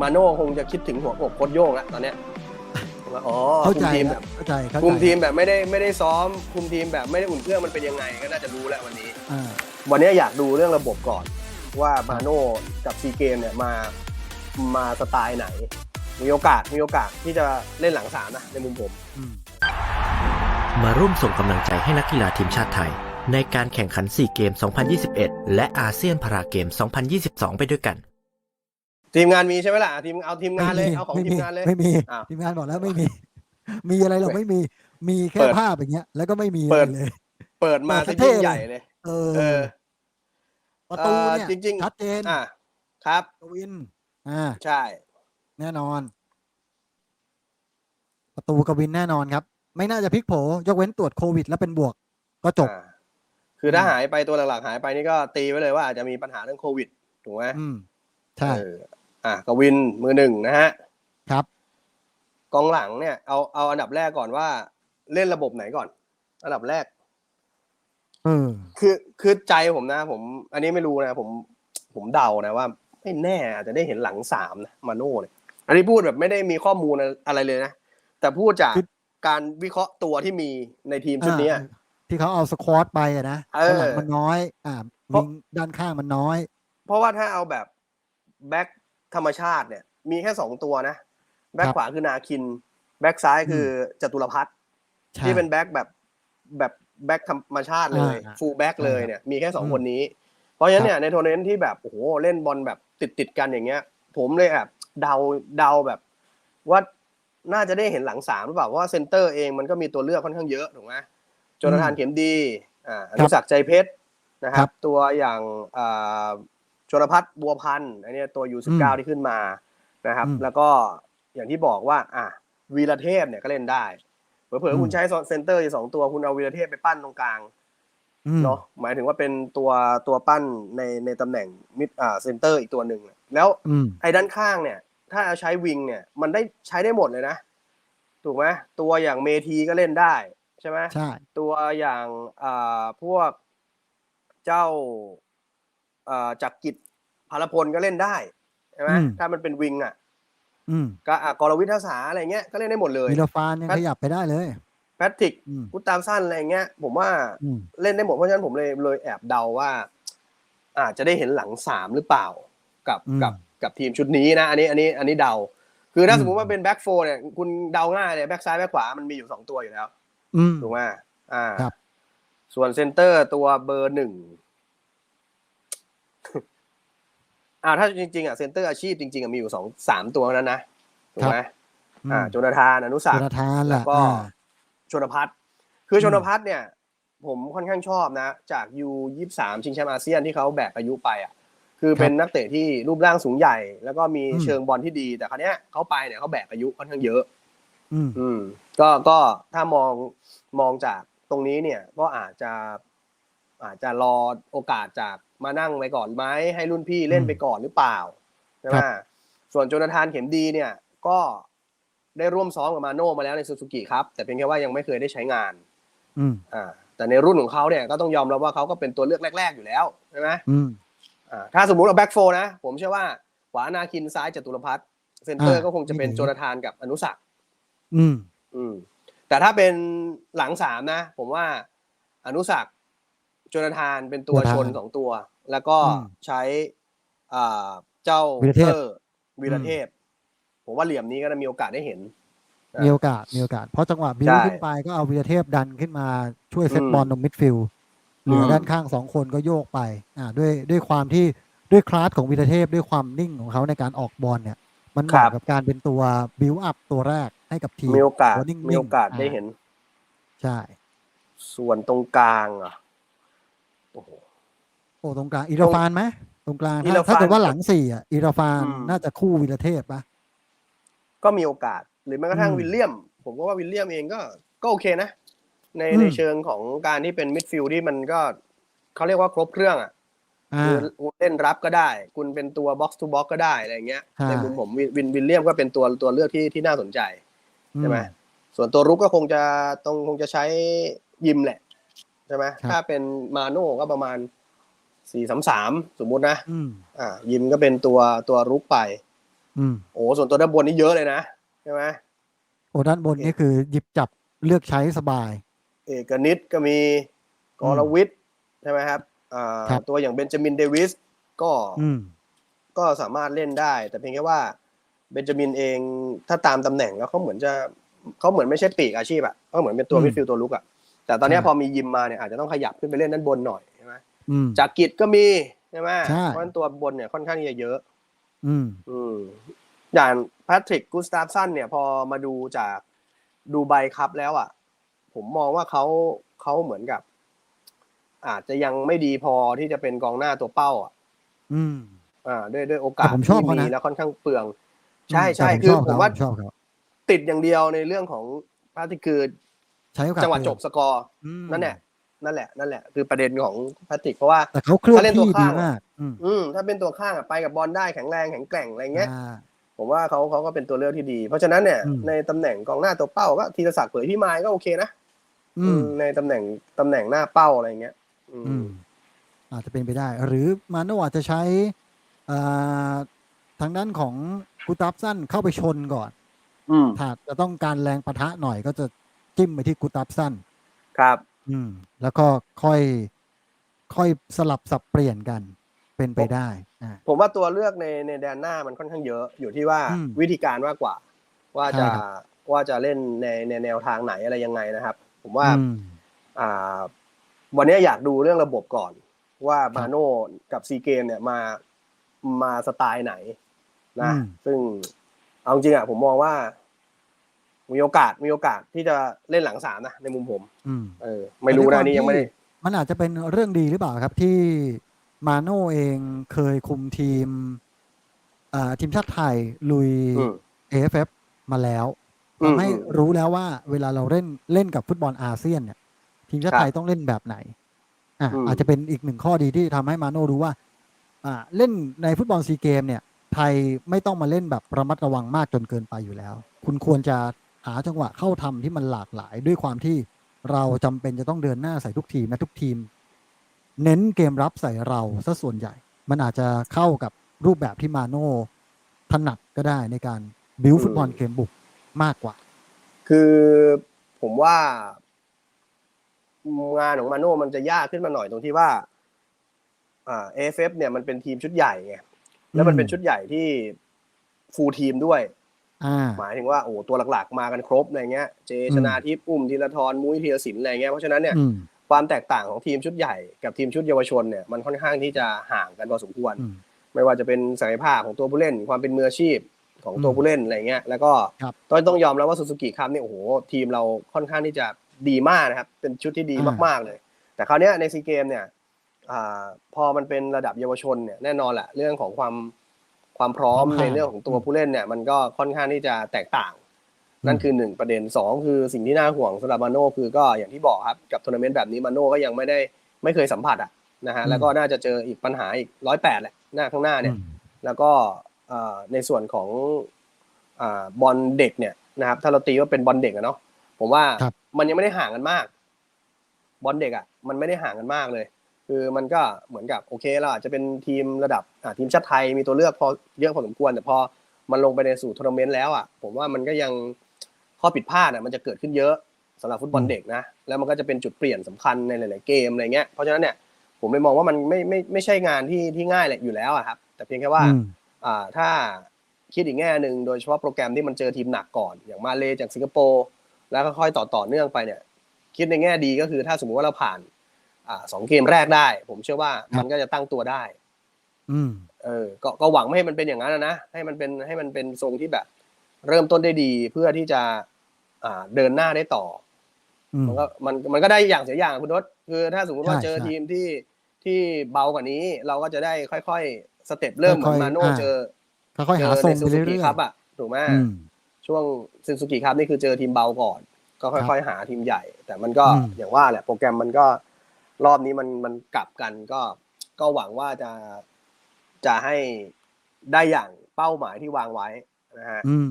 มาโน่คงจะคิดถึงหัวอกโคตรโย่งแล้วตอนเนี้ยว่าอ๋อเข้าคุมใจทีมแล้แบวบเข้าใจเข้าใจคุมทีมแบบไม่ได้ไม่ได้ซ้อม คุมทีมแบบไม่ได้อุ่นเครื่องมันเป็นยังไงก็น่าจะรู้แล้ววันนี้ อ่า วันนี้อยากดูเรื่องระบบก่อนว่ามาโน่กับซีเกมเนี่ยมามาสไตล์ไหน มีโอกาสมีโอกาสที่จะเล่นหลังสามนะในมุมผม อืม มาร่วมส่งกำลังใจให้นักกีฬาทีมชาติไทย ในการแข่งขัน 4 เกม 2021 และอาเซียนพาราเกม 2022 ไปด้วยกัน ทีมงานมีใช่ไหมล่ะทีมเอาทีมงานเลยเอาของไม่ทีมีมงานเลยไม่มีอ้าวทีมงานบอกแล้วไม่มี มีอะไรหรอกไม่มีมีแค่เปิดภาพอย่างเงี้ย แล้วก็ไม่มีเปิดอะไรเลย เปิดมาเปิซะดเท่ยิ่งเลยใหญ่เลยเออเออประตูเนี่ยเอ่อจริงๆชัดเจนอะครับกวิน อ่าใช่ แน่นอน ประตูกวินแน่นอนครับ ไม่น่าจะพลิกโผยกเว้นตรวจโควิด แล้วเป็นบวก ก็จบอ่าคือถ้าอืมหายไปตัวหลักๆหายไปนี่ก็ตีไว้เลยว่าอาจจะมีปัญหาเรื่องโควิด ถูกไหมอืมใช่เอออะกวินมือหนึ่งนะฮะครับ กองหลังเนี่ยเอาเอาอันดับแรกก่อนว่า เล่นระบบไหนก่อน อันดับแรกเออคือคือใจผมนะ ผม อันนี้ไม่รู้นะ ผม ผมเดานะว่าไม่แน่อาจจะได้เห็นหลังสามนะมาโน่เนี่ยอันนี้พูดแบบไม่ได้มีข้อมูลอะไรเลยนะแต่พูดจากคือการวิเคราะห์ตัวที่มีในทีมชุดเนี้ยอ่าที่เขาเอาสควอตไปอะนะเออข้างหลังมันน้อย อ่าเพราะวิงด้านข้างมันน้อย เพราะว่าถ้าเอาแบบแบ็ค ธรรมชาติเนี่ย มีแค่สองตัวนะ แบ็คครับขวาคือนาคิน แบ็คซ้ายคือจตุรพัฒน์ใช่ที่เป็นแบ็คแบบแบบแบ็คธรรมชาติเลยอ่าฟูลแบ็คเลยใช่ครับเนี่ยมีแค่สองอืมคนนี้ เพราะฉะนั้นครับเนี่ยในทัวร์นาเมนต์ที่แบบโอ้โหเล่นบอลแบบติดติดๆกันอย่างเงี้ย ผมเลยแอบเดาเดาแบบ ว่าน่าจะได้เห็นหลังสามหรือเปล่าเพราะว่าเซนเตอร์เองมันก็มีตัวเลือกค่อนข้างเยอะถูกไหมโจนาธานเข็มดีอ่าอนุสักดิ์ใจเพชรนะคครัรับบตัวอย่างอ่า ชนพัฒน์บัวพันธ์อันเนี้ยตัวยูสิบอืเก้ามที่ขึ้นมานะครับอืมแล้วก็อย่างที่บอกว่า อะวีรเทพเนี่ยก็เล่นได้เผลออืๆมคุณใช้เซนเตอร์อยู่สองตัวคุณเอาวีรเทพไปปั้นตรงกลางอืมเนาะหมายถึงว่าเป็นตัวตัวปั้นในในตำแหน่งมิดอ่าเซนเตอร์อีกตัวหนึ่งแล้วอืมไอ้ด้านข้างเนี่ย ถ้าเอาใช้วิงเนี่ย มันได้ใช้ได้หมดเลยนะ ถูกไหมตัวอย่างเมทีก็เล่นได้ใช่ไหมใช่ตัวอย่างอ่าพวกเจ้าอ่า จักรกิจพารพลก็เล่นได้ใช่ไหมถ้ามันเป็นวิงอะอืมก็อะกรวิทยาศาสตร์อะไรเงี้ยก็เล่นได้หมดเลยมิลฟานยังครับขยับไปได้เลยแพทริกอืมกุตตามสั้นอะไรเงี้ย ผมว่าอืมเล่นได้หมดเพราะฉะนั้นผมเลยเลยแอบเดาว่า อาจจะได้เห็นหลังสามหรือเปล่า กับอืมกับกับทีมชุดนี้นะ อันนี้อันนี้อันนี้เดา คือถ้าอืมสมมติว่าเป็นแบ็กโฟเนี่ยคุณเดาง่ายเลยแบ็กซ้ายแบ็กขวามันมีอยู่สองตัวอยู่แล้วอืมถูกไหมอ่าครับส่วนเซนเตอร์ตัวเบอร์หนึ่ง อ่าถ้าจริงๆอะเซนเตอร์อาชีพจริงๆอะมีอยู่สองสามตัวเท่านั้นนะถูกไหมอ่าโจนาธานอนุสัโจกดิ์นาธานแหแล้ละวก็อ่าชนพัฒน์คืออืมชนพัฒน์เนี่ย ผมค่อนข้างชอบนะ จากยูยี่สามชิงแชมป์อาเซียนที่เขาแบกอายุไปอะคือเป็นนักเตะที่รูปร่างสูงใหญ่ แล้วก็มีอืมเชิงบอลที่ดี แต่ครั้นี้ยเขาไปเนี่ยเขาแบกอายุค่อนข้างเยอะ อืมอืมก็ก็ถ้ามองมองจากตรงนี้เนี่ย ก็อาจจะ อาจจะรอโอกาสจากมานั่งไว้ก่อนไหมให้รุ่นพี่เล่นอืมไปก่อนหรือเปล่าใช่ไหมครับส่วนโจนาธานเข็มดีเนี่ยก็ได้ร่วมซ้อมกับมาโน่มาแล้วในซูซูกิครับ แต่เพียงแค่ว่ายังไม่เคยได้ใช้งานอืมอ่า แต่ในรุ่นของเขาเนี่ยก็ต้องยอมรับว่าเขาก็เป็นตัวเลือกแรก ๆอยู่แล้วใช่ไหมอืมอ่าถ้าสมมุติเอาแบ็กโฟนะ ผมเชื่อว่าขวานาคินซ้ายจตุรพัฒน์เซนเตอร์อ่าก็คงจะเป็นนี่โจนาธานกับอนุสักดิ์อืม อืม แต่ถ้าเป็นหลังสามนะ ผมว่าอนุสักดิ์ โจนาธานเป็นตัวโจนาธานชนสองตัว แล้วก็อืมใช้อ่าเจ้าวีรเทพตอร์วีรเทพ ผมว่าเหลี่ยมนี้ก็จะมีโอกาสได้เห็น มีโอกาสมีโอกาส เพราะจังหวะบิวใช่ขึ้นไปก็เอาวีรเทพดันขึ้นมาช่วยเซตอืมบอลตรงมิดฟิลด์เหลืออมด้านข้างสองคนก็โยกไป อ่า ด้วยด้วยความที่ด้วยคลาสของวีรเทพด้วยความนิ่งของเขาในการออกบอลเนี่ย มันเหมาะกับการเป็นตัวบิวอัพตัวแรกให้กับทีมมีโอกาสตัวนิ่งๆมีโอกาสได้อ่เห็น ใช่ ส่วนตรงกลางอะ โอ้โหโอ้ตรงกลางอีราฟานไหมตรงกลางอีถ้าราฟาน ถ้าเกิดว่าหลังสี่อะอีราฟานอืม น่าจะคู่วีรเทพปะ ก็มีโอกาส หรือแม้กระทั่งอืมวิลเลียม ผมก็ว่าวิลเลียมเองก็ก็โอเคนะ ในอืม ในเชิงของการที่เป็นมิดฟิลด์ที่มันก็เขาเรียกว่าครบเครื่องอะอ่า คือเล่นรับก็ได้ คุณเป็นตัวบ็อกซ์ทูบ็อกก็ได้อะไรเงี้ยใช่ ในมุมผมวินวินวิลเลียมก็เป็นตัวตัวเลือกที่ที่น่าสนใจอืใช่ไหมส่วนตัวรุกก็คงจะต้องคงจะใช้ยิมแหละ ใช่ไหมครับถ้าเป็นมาโน่ก็ประมาณสี่สามสามสมมุตินะอืมอ่า ยิมก็เป็นตัวตัวรุกไปอืมโอ้ส่วนตัวด้านบนนี่เยอะเลยนะใช่ไหมโอ้ด้านบนนี่คือหยิบจับเลือกใช้สบาย เอกนิตก็มีกรวิทย์ใช่ไหมครับอ่าครับตัวอย่างเบนจามินเดวิสก็อืมก็สามารถเล่นได้ แต่เพียงแค่ว่าเบนจามินเองถ้าตามตำแหน่งแล้วเขาเหมือนจะเขาเหมือนไม่ใช่ปีกอาชีพอะเขาเหมือนเป็นตัวอืมมิดฟิลด์ตัวลุกอะ แต่ตอนเนี้ยใช่พอมียิมมาเนี่ยอาจจะต้องขยับขึ้นไปเล่นด้านบนหน่อยใช่ไหมอืมจากกิจก็มีใช่ไหมใช่เพราะฉะนั้นตัวบนเนี่ยค่อนข้างที่จะเยอะ อืมอืมอย่างแพทริกกูสตาฟสันเนี่ยพอมาดูจากดูไบครับแล้วอะ ผมมองว่าเขาเขาเหมือนกับ อาจจะยังไม่ดีพอที่จะเป็นกองหน้าตัวเป้า อะ อืม อ่า ด้วยด้วยโอกาสแต่ผมชอบที่เขานะมีแล้วค่อนข้างเปลือง ใช่ใช่แต่คือชบผมเขว่าชอบเขาติดอย่างเดียวในเรื่องของแพทริกคือ ใช้โอกาสจังหวะเร็จบสกอร์อืมนั่นแหละนั่นแหละนั่นแหละคือประเด็นของแพทริกเพราะว่าแต่เขาเคลื่อนถ้าเล่นตัวที่ดีข้างมากอืมอืมถ้าเป็นตัวข้างอะไปกับบอลได้แข็งแรงแข็งแกร่งอะไรเงี้ยอ่าผมว่าเขาเขาก็เป็นตัวเลือกที่ดี เพราะฉะนั้นเนี่ยอืมในตำแหน่งกองหน้าตัวเป้าก็ธีรศักดิ์เผยพี่ไม้ก็โอเคนะอืมในตำแหน่งตำแหน่งหน้าเป้าอะไรเงี้ยอืมอืมอาจจะเป็นไปได้ หรือมาโนอาจจะใช้อ่าทางด้านของกูตับสั้นเข้าไปชนก่อนอืมถ้าจะต้องการแรงปะทะหน่อยก็จะ จิ้มไปที่กูตับสั้น ครับ อืม แล้วก็ค่อย ค่อยสลับสับเปลี่ยนกันเป็นไปได้อ่า ผมว่าตัวเลือกในในแดนหน้ามันค่อนข้างเยอะอยู่ที่ว่าอืมวิธีการมากกว่า ว่าใช่จะครับ ว่าจะเล่นในในแนวทางไหนอะไรยังไงนะครับ ผมว่า อืม อ่าวันนี้อยากดูเรื่องระบบก่อน ว่าครับมาโน่กับซีเกมเนี่ยมามาสไตล์ไหนนะ อืม ซึ่งเอาจริงอะผมมองว่า มีโอกาสมีโอกาสที่จะเล่นหลังสามนะในมุมผมอืมเออ ไม่รู้แต่นะด้วยความนี่ยังไม่ได้ที่มันอาจจะเป็นเรื่องดีหรือเปล่าครับที่มาโน่เองเคยคุมทีมอ่าทีมชาติไทยลุยอืม AFF มาแล้วอืมทำให้อืมรู้แล้วว่าเวลาเราเล่นเล่นกับฟุตบอลอาเซียนเนี่ย ทีมชาติไทยต้องเล่นแบบไหนอะอืมอาจจะเป็นอีกหนึ่งข้อดีที่ทำให้มาโน่รู้ว่า อ่า เล่นในฟุตบอลซีเกมเนี่ย ไทยไม่ต้องมาเล่นแบบระมัดระวังมากจนเกินไปอยู่แล้ว คุณควรจะ หาจังหวะเข้าทำที่มันหลากหลายด้วยความที่เราจำเป็นจะต้องเดินหน้าใส่ทุกทีมและทุกทีม เน้นเกมรับใส่เราซะส่วนใหญ่ มันอาจจะเข้ากับรูปแบบที่มาโน่ถนัดก็ได้ในการบิวฟุตบอลเกมบุกมากกว่า คือผมว่างานของมาโน่มันจะยากขึ้นมาหน่อยตรงที่ว่าอ่าเอฟเอฟเนี่ยมันเป็นทีมชุดใหญ่ไงแล้วมันเป็นชุดใหญ่ที่ฟูลทีมด้วยอ่า หมายถึงว่าโอ้ตัวหลักๆมากันครบอะไรเงี้ยเจอืมชนาทิพย์อุ้มธีรทรมุ้ยธีรศิลป์อะไรเงี้ยเพราะฉะนั้นเนี่ยอืมความแตกต่างของทีมชุดใหญ่กับทีมชุดเยาวชนเนี่ยมันค่อนข้างที่จะห่างกันพอสมควรอืมไม่ว่าจะเป็นศักยภาพของตัวผู้เล่น ความเป็นมืออาชีพของตัวอืมผู้เล่นอะไรเงี้ยแล้วก็ครับต้องต้องยอมแล้วว่าซูซูกิครับเนี่ยโอ้โหทีมเราค่อนข้างที่จะดีมากนะครับเป็นชุดที่ดีอ่ามมากๆเลย แต่คราวเนี้ยในซีเกมเนี่ยอ่าพอมันเป็นระดับเยาวชนเนี่ยแน่นอนแหละเรื่องของความ ความพร้อมความห่างในเรื่องของตัวผู้เล่นเนี่ย มันก็ค่อนข้างที่จะแตกต่างอืมนั่นคือหนึ่งประเด็นสองคือสิ่งที่น่าห่วงสำหรับมาโน่คือก็อย่างที่บอกครับกับทัวร์นาเมนต์แบบนี้มาโน่ก็ยังไม่ได้ไม่เคยสัมผัสอะนะฮะแล้วก็น่าจะเจออีกปัญหาอีกร้อยแปดแหละหน้าข้างหน้าเนี่ยอืมแล้วก็เอ่อในส่วนของอาบอลเด็กเนี่ยนะครับ ถ้าเราตีว่าเป็นบอลเด็กอะเนาะผมว่าครับมันยังไม่ได้ห่างกันมาก บอลเด็กอะมันไม่ได้ห่างกันมากเลย คือมันก็เหมือนกับโอเคเราอาจจะเป็นทีมระดับอ่าทีมชาติไทยมีตัวเลือกพอเยอะพอสมควร แต่พอมันลงไปในสู่ทัวร์นาเมนต์แล้วอะผมว่ามันก็ยังข้อผิดพลาดอะมันจะเกิดขึ้นเยอะสำหรับฟุตบอลเด็กนะแล้วมันก็จะเป็นจุดเปลี่ยนสำคัญในหลาย ๆ เกมอะไรเงี้ยเพราะฉะนั้นเนี่ยผมเลยมองว่ามันไม่ไม่ไม่ใช่งานที่ที่ง่ายแหละอยู่แล้วอะครับ แต่เพียงแค่ว่าอืมอ่าถ้าคิดอีกแง่หนึ่งโดยเฉพาะโปรแกรมที่มันเจอทีมหนักก่อน อย่างมาเลจากสิงคโปร์แล้วก็ค่อยต่อต่อเนื่องไปเนี่ย คิดในแง่ดีก็คือถ้าสมมุติว่าเราผ่าน อ่าสองเกมแรกได้ ผมเชื่อว่าครับมันก็จะตั้งตัวได้ อืม เออก็ก็หวังไม่ให้มันเป็นอย่างนั้นนะนะให้มันเป็นให้มันเป็นทรงที่แบบ เริ่มต้นได้ดีเพื่อที่จะ อ่าเดินหน้าได้ต่ออืมมันก็มันมันก็ได้อย่างเสียอย่างคุณทศคือถ้าสมมติว่าใช่เจอใช่ทีมที่ที่เบากว่านี้ เราก็จะได้ค่อยๆสเต็ปเริ่มเหมือนค่อยๆมาโน่อ่าเจอค่อยๆเจหาอทรในงซูไปซูเรื่กิอยครับอะถูกไหมๆอืมช่วงซูซูกิครับนี่คือเจอทีมเบาก่อน ก็ครัค่อยบๆหาทีมใหญ่ แต่มันก็อืมอย่างว่าแหละโปรแกรมมันก็ รอบนี้มันมันกลับกันก็ก็หวังว่าจะจะให้ได้อย่างเป้าหมายที่วางไว้นะฮะอืม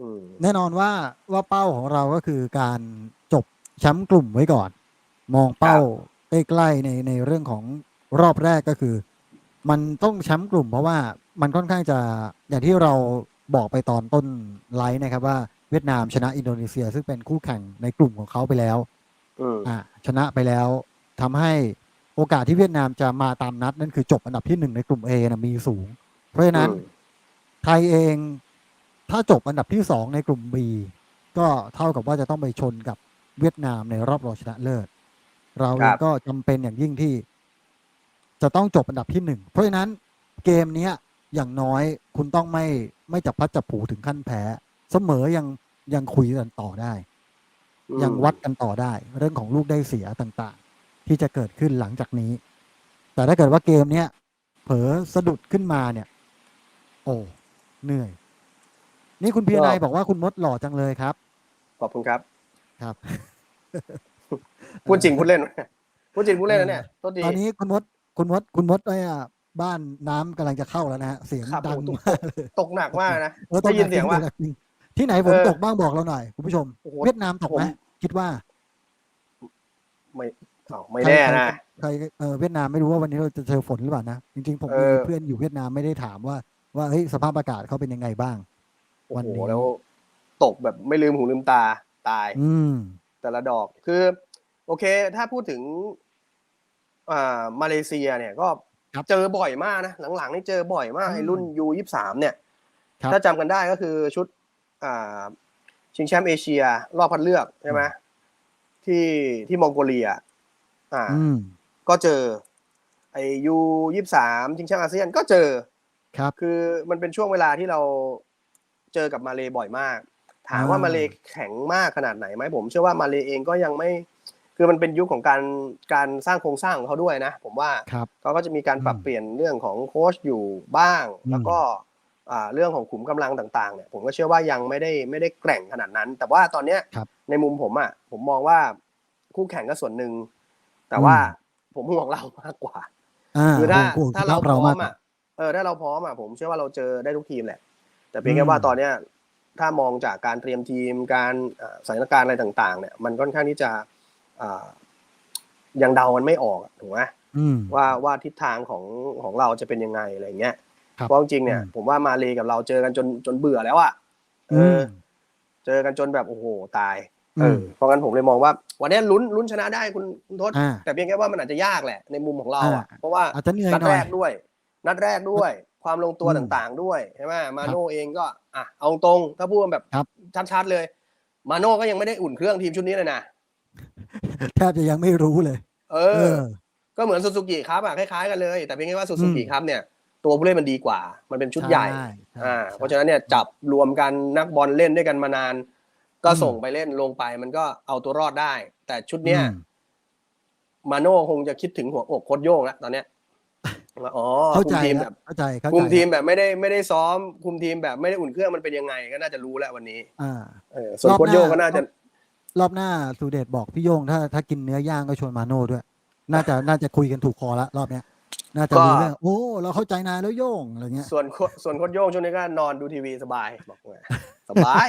อืมแน่นอนว่าว่าเป้าของเราก็คือการจบแชมป์กลุ่มไว้ก่อน มองเป้าใกล้ๆในในเรื่องของรอบแรกก็คือ มันต้องแชมป์กลุ่มเพราะว่ามันค่อนข้างจะอย่างที่เราบอกไปตอนต้นไลฟ์นะครับว่าเวียดนามชนะอินโดนีเซีย ซึ่งเป็นคู่แข่งในกลุ่มของเขาไปแล้วอืมอ่าชนะไปแล้ว ทำให้โอกาสที่เวียดนามจะมาตามนัดนั่นคือจบอันดับที่หนึ่งในกลุ่ม A นะมีสูง เพราะฉะนั้นอืมไทยเองถ้าจบอันดับที่สองในกลุ่ม B ก็เท่ากับว่าจะต้องไปชนกับเวียดนามในรอบรองชนะเลิศ เราเองก็จำเป็นอย่างยิ่งที่ จะต้องจบอันดับที่หนึ่งเพราะฉะนั้นเกมเนี้ยอย่างน้อยคุณต้องไม่ไม่จับพลัดจับผลูถึงขั้นแพ้ เสมอยังยังคุยกันต่อได้อืมยังวัดกันต่อได้ เรื่องของลูกได้เสียต่างๆ ที่จะเกิดขึ้นหลังจากนี้ แต่ถ้าเกิดว่าเกมเนี้ยเผลอสะดุดขึ้นมาเนี่ย โอ้เหนื่อย นี่คุณพีนายบอกว่าคุณมดหล่อจังเลยครับ ขอบคุณครับ ครับ พูดจริงพูดเล่น พูดจริงพูดเล่นนะเนี่ยโทษทีตอนนี้คุณมด คุณมด คุณมดเนี่ยบ้านน้ำกำลังจะเข้าแล้วนะฮะ เสียงครับดังผมมากเลยตกหนักมากนะออได้ยินเสียงว่าจริงๆที่ไหนฝนเออตกบ้างบอกเราหน่อย คุณผู้ชมโอ้โหเวียดนามตกไหมผมคิดว่า ไม่อ้าว ไม่แน่นะใครเออเวียดนามไม่รู้ว่าวันนี้เราจะเจอฝนหรือเปล่านะ จริง ๆ ผมเอมีอเพื่อนอยู่เวียดนามไม่ได้ถามว่าว่าเฮ้ยสภาพอากาศเขาเป็นยังไงบ้างโอ้วันโหนี้แล้ว ตกแบบไม่ลืมหูลืมตาตาย อืมแต่ละดอกคือ โอเค ถ้าพูดถึงอ่ามาเลเซียเนี่ยก็ครับเจอบ่อยมากนะ หลังๆนี่เจอบ่อยมากอืมไอ้รุ่นยูยี่สามเนี่ยครับถ้าจำกันได้ก็คือชุด อ่า ชิงแชมป์เอเชีย รอบคัดเลือกใช่ไหมที่ที่มองโกเลีย อ่าอืมก็เจอ ไอ้ยูยี่สามชิงแชมป์อาเซียนก็เจอ ครับ คือมันเป็นช่วงเวลาที่เราเจอกับมาเลบ่อยมาก ถามว่าอ่ามมาเลแข็งมากขนาดไหนไหมผมเชื่อว่ามาเลเองก็ยังไม่ คือมันเป็นยุคของการการสร้างโครงสร้างของเขาด้วยนะ ผมว่าครับเขาก็จะมีการปรับอืมเปลี่ยนเรื่องของโค้ชอยู่บ้างอืมแล้วก็อ่าเรื่องของขุมกำลังต่างๆเนี่ยผมก็เชื่อว่ายังไม่ได้ไม่ได้แกร่งขนาดนั้น แต่ว่าตอนเนี้ยครับในมุมผมอะผมมองว่าคู่แข่งก็ส่วนหนึ่ง แต่ว่าผมห่วงเรามากกว่าอ่าคือถ้าห่วงถ้าเราสุขภพเราร้อมากมกว่าอะเออถ้าเราพร้อมอะผมเชื่อว่าเราเจอได้ทุกทีมแหละ แต่เพียงแค่อืมว่าตอนเนี้ยถ้ามองจากการเตรียมทีมการอ่าสถานการณ์อะไรต่าง ๆ เนี่ย มันค่อนข้างที่จะอ่ายังเดามันไม่ออกอะถูกไหมอืมว่าว่าทิศทางของของเราจะเป็นยังไงอะไรเงี้ยครับเพราะจริงๆเนี่ยอืมผมว่ามาเลกับเราเจอกันจนจนเบื่อแล้วอะเออือมเจอกันจนแบบโอ้โหตายอื เอมอเพราะงั้นผมเลยมองว่า วันนี้ลุ้นลุ้นชนะได้คุณคุณทศอ่าแต่เพียงแค่ว่ามันอาจจะยากแหละในมุมของเราอะอ่าเพราะว่าอาจจะเหนื่อยนัดหน่แรอยกด้วย นัดแรกด้วย ความลงตัวอืมต่างๆด้วยใช่ไหมมาโน่เองก็อะเอาตรงๆถ้าพูดแบบครับชัดๆเลย มาโน่ก็ยังไม่ได้อุ่นเครื่องทีมชุดนี้เลยนะแทบจะยังไม่รู้เลย เอเอออก็เหมือนซูซูกิครับอะคล้ายๆกันเลย แต่เพียงแค่ว่าซูซูกิอืมครับเนี่ยตัวผู้เล่นมันดีกว่า มันเป็นชุดใหญ่ใช่ใช่อ่าใช่เพราะฉะนั้นเนี่ยจับรวมกันนักบอลเล่นด้วยกันมานาน ก็อืมส่งไปเล่นลงไปมันก็เอาตัวรอดได้ แต่ชุดเนี้ยอืมมาโน่คงจะคิดถึงหัวอกโคตรโย่งแล้วตอนเนี้ยว่าอ๋อเข้าคุใจมทีมแล้แบวบเข้าใจเข้าใจคุมทีมแบบไม่ได้ไม่ได้ซ้อม คุมทีมแบบไม่ได้อุ่นเครื่องมันเป็นยังไงก็น่าจะรู้แล้ววันนี้ อ่าเออส่วนรอบโคตรโย่งหน้าก็น่าจะ รอบหน้าสุเดชบอกพี่โยงถ้าถ้ากินเนื้อย่างก็ชวนมาโน่ด้วย น่าจะน่าจะคุยกันถูกคอละรอบเนี้ยน่าจะรู้เรื่องโอ้เราเข้าใจนายแล้วโยงอะไรเงี้ยส่วนโคส่วนโคตรโย่งช่วงนี้ก็นอนดูทีวีสบายบอกว่าสบาย